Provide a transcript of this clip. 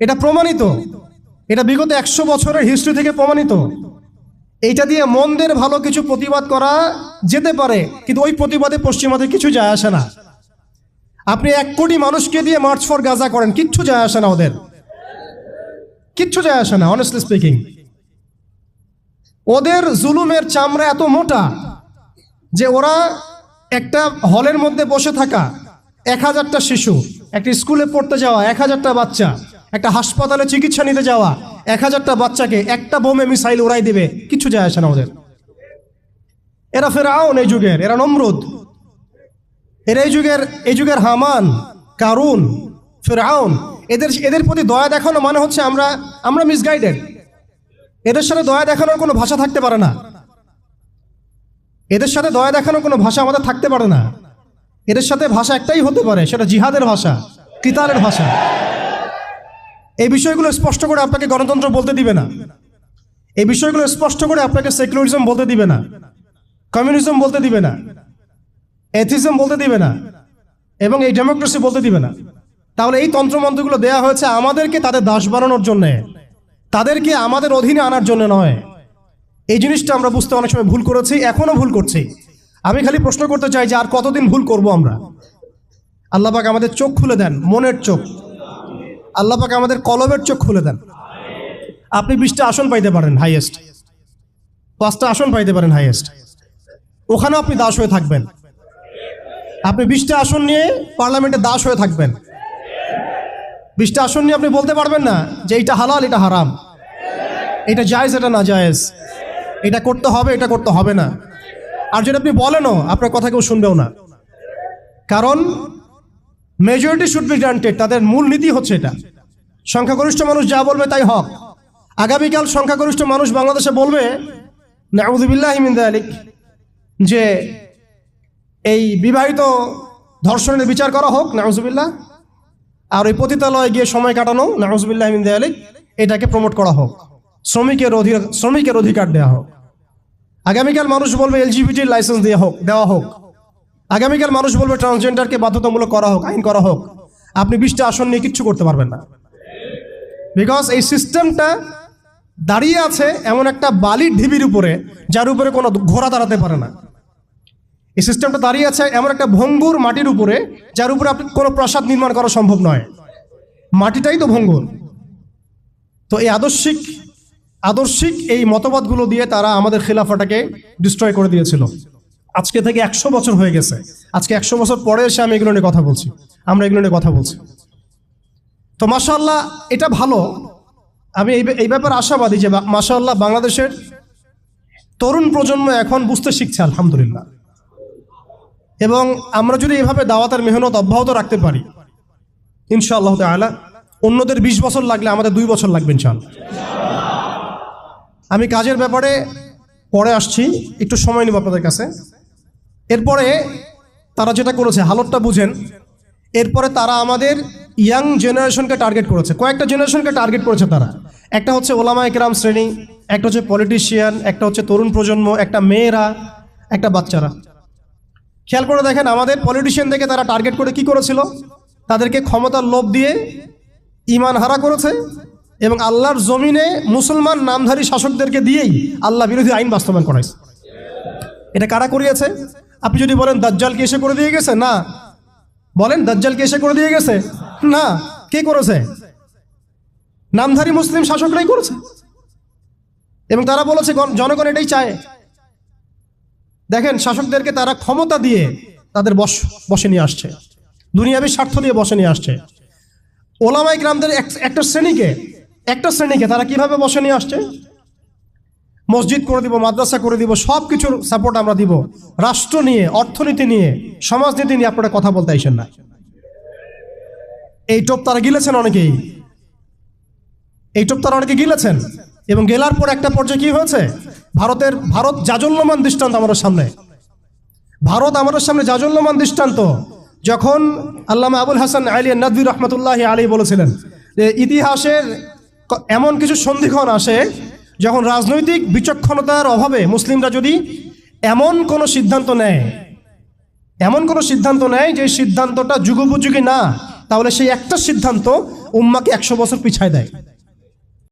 এটা প্রমাণিত। এটা বিগত একশো বছরের হিস্ট্রি থেকে প্রমাণিত। এইটা দিয়ে মন্দের ভালো কিছু প্রতিবাদ করা যেতে পারে, কিন্তু ওই প্রতিবাদে পশ্চিমাদের কিছু যায় আসে না। আপনি এক কোটি মানুষকে দিয়ে মার্চ ফর গাজা করেন, কিচ্ছু যায় আসে না ওদের। কিচ্ছু যায় আসে না অনেস্টলি স্পিকিং ওদের জুলুমের চামড়া এত মোটা যে ওরা একটা হলের মধ্যে বসে থাকা, এক হাজারটা শিশু, একটা স্কুলে পড়তে যাওয়া, এক হাজারটা বাচ্চা একটা হাসপাতালে চিকিৎসা নিতে যাওয়া। এক হাজারটা বাচ্চাকে একটা বোমে মিসাইল উড়াই দিবে। কিছু যায় আসে না ওদের। এরা ফেরাউন এই যুগের, এরা নমরুদ। এরা এই যুগের এই যুগের হামান, কারুন, ফেরাউন, এদের এদের প্রতি দয়া দেখানো মানে হচ্ছে আমরা আমরা মিসগাইডেড এদের সাথে দয়া দেখানোর কোনো ভাষা থাকতে পারে না। এদের সাথে দয়া দেখানোর কোনো ভাষা আমাদের থাকতে পারে না। এদের সাথে ভাষা একটাই হতে পারে, সেটা জিহাদের ভাষা, কিতালের ভাষা। এই বিষয়গুলো স্পষ্ট করে আপনাকে গণতন্ত্র বলতে দিবে না। এই বিষয়গুলো স্পষ্ট করে আপনাকে সেকুলারিজম বলতে দিবে না। কমিউনিজম বলতে দিবে না। এথিজম বলতে দিবে না। এবং এই ডেমোক্রেসি বলতে দিবে না। তাহলে এই তন্ত্রমন্ত্রগুলো দেয়া হয়েছে আমাদেরকে তাদের দাস বানানোর জন্যে। তাদেরকে আমাদের অধীনে আনার জন্য নয়। এই জিনিসটা আমরা বুঝতে অনেক সময় ভুল করেছি, এখনও ভুল করছি। আমি খালি প্রশ্ন করতে চাই যে আর কতদিন ভুল করব আমরা? আল্লাহ পাক আমাদের চোখ খুলে দেন, মনের চোখ। আল্লাহ পাক আমাদের কলবের চোখ খুলে দেন। আপনি বিশটা আসন পাইতে পারেন হাইয়েস্ট পাঁচটা আসন পাইতে পারেন হাইয়েস্ট ওখানে আপনি দাস হয়ে থাকবেন। আপনি বিশটা আসন নিয়ে পার্লামেন্টে দাস হয়ে থাকবেন। বিশটা আসন নিয়ে আপনি বলতে পারবেন না যে এটা হালাল, এটা হারাম। এটা জায়েজ, এটা না জায়েজ। এটা করতে হবে, এটা করতে হবে না। আর যদি আপনি বলেনও, আপনার কথা কেউ শুনবেও না। কারণ মেজরিটি শুড বি গ্রান্টেড তাদের মূল নীতি হচ্ছে এটা। সংখ্যাগরিষ্ঠ মানুষ যা বলবে তাই হক। আগামীকাল সংখ্যাগরিষ্ঠ মানুষ বাংলাদেশে বলবে নাউজুবিল্লাহ আলিক যে এই বিবাহিত ধর্ষণের বিচার করা হোক নাউজুবিল্লাহ আর ওই পতিতালয়ে গিয়ে সময় কাটানো নাউজুবিল্লাহ আলিক এটাকে প্রমোট করা হোক। শ্রমিকের অধিকার শ্রমিকের অধিকার দেওয়া হোক। আগামীকাল মানুষ বলবে, এলজিবিটির লাইসেন্স দেওয়া হোক দেওয়া হোক। আগামীকাল মানুষ বলবে ট্রান্সজেন্ডারকে বাধ্যতামূলক করা হোক, আইন করা হোক। আপনি বিশটা আসন নিয়ে কিচ্ছু করতে পারবেন না। বিকজ এই সিস্টেমটা দাঁড়িয়ে আছে এমন একটা বালির ঢিবির উপরে, যার উপরে কোনো ঘোড়া দাঁড়াতে পারে না। এই সিস্টেমটা দাঁড়িয়ে আছে এমন একটা ভঙ্গুর মাটির উপরে, যার উপরে আপনি কোনো প্রাসাদ নির্মাণ করা সম্ভব নয়। মাটিটাই তো ভঙ্গুর। তো এই আদর্শিক আদর্শিক এই মতবাদগুলো দিয়ে তারা আমাদের খিলাফাটাকে ডিস্ট্রয় করে দিয়েছিল। আজকে থেকে একশো বছর হয়ে গেছে। আজকে একশো বছর পরে এসে আমি এগুলো নিয়ে কথা বলছি। আমরা এগুলো নিয়ে কথা বলছি। তো মাশাল্লাহ এটা ভালো। আমি এই ব্যাপারে আশাবাদী যে মাশাল্লাহ বাংলাদেশের তরুণ প্রজন্ম এখন বুঝতে শিখছে, আলহামদুলিল্লাহ। এবং আমরা যদি এভাবে দাওয়াতের মেহনত অব্যাহত রাখতে পারি, ইনশাআল্লাহ তালা অন্যদের বিশ বছর লাগলে আমাদের দুই বছর লাগবে, ইনশাআল্লাহ। আমি কাজের ব্যাপারে পরে আসছি, একটু সময় নিব আপনাদের কাছে। এরপরে তারা যেটা করেছে, হালতটা বুঝেন, এরপরে তারা আমাদের ইয়াং জেনারেশনকে টার্গেট করেছে। কয়েকটা জেনারেশনকে টার্গেট করেছে তারা। একটা হচ্ছে ওলামা একরাম শ্রেণি, একটা হচ্ছে পলিটিশিয়ান একটা হচ্ছে তরুণ প্রজন্ম, একটা মেয়েরা, একটা বাচ্চারা। খেয়াল করে দেখেন, আমাদের পলিটিশিয়ান পলিটিশিয়ানদেরকে তারা টার্গেট করে কি করেছিল? তাদেরকে ক্ষমতার লোভ দিয়ে ইমান হারা করেছে এবং আল্লাহর জমিনে মুসলমান নামধারী শাসকদেরকে দিয়েই আল্লাহ বিরোধী আইন বাস্তবায়ন করাইছে। এটা কারা করিয়েছে? আপনি যদি বলেন, দাজ্জালকে এসে করে দিয়ে গেছে? না। বলেন, দাজ্জালকে এসে করে দিয়ে গেছে? না। কে করেছে? নামধারী মুসলিম শাসকরাই করেছে। এবং তারা বলেছে, গণ- জনগণ এটাই চায়। দেখেন, শাসকদেরকে তারা ক্ষমতা দিয়ে তাদের বস বসে নিয়ে আসছে। দুনিয়াবি স্বার্থ দিয়ে বসে নিয়ে আসছে। ওলামাই গ্রামদের একটা শ্রেণীকে একটা শ্রেণীকে তারা কীভাবে বসে নিয়ে আসছে? মসজিদ করে দিব, মাদ্রাসা করে দিব সব কিছুর সাপোর্ট আমরা দিব। রাষ্ট্র নিয়ে, অর্থনীতি নিয়ে, সমাজনীতি নিয়ে আপনারা কথা বলতে আইসেন না। এই টোপ তারা গিলেছেন অনেকেই। এই টোপ তারা অনেকে গিলেছেন। এবং গেলার পর একটা পর্যায়ে কি হয়েছে? ভারতের, ভারত জাজল্যমান দৃষ্টান্ত আমাদের সামনে। ভারত আমাদের সামনে জাজল্যমান দৃষ্টান্ত। যখন আল্লামা আবুল হাসান আলী নদী রহমতুল্লাহ আলী বলেছিলেন যে, ইতিহাসের এমন কিছু সন্ধিক্ষণ আসে যখন রাজনৈতিক বিচক্ষণতার অভাবে মুসলিমরা যদি এমন কোনো সিদ্ধান্ত নেয়, এমন কোনো সিদ্ধান্ত নেয় যে সিদ্ধান্তটা যুগোপযোগী না, তাহলে সেই একটা সিদ্ধান্ত উম্মাকে একশো বছর পিছায় দেয়।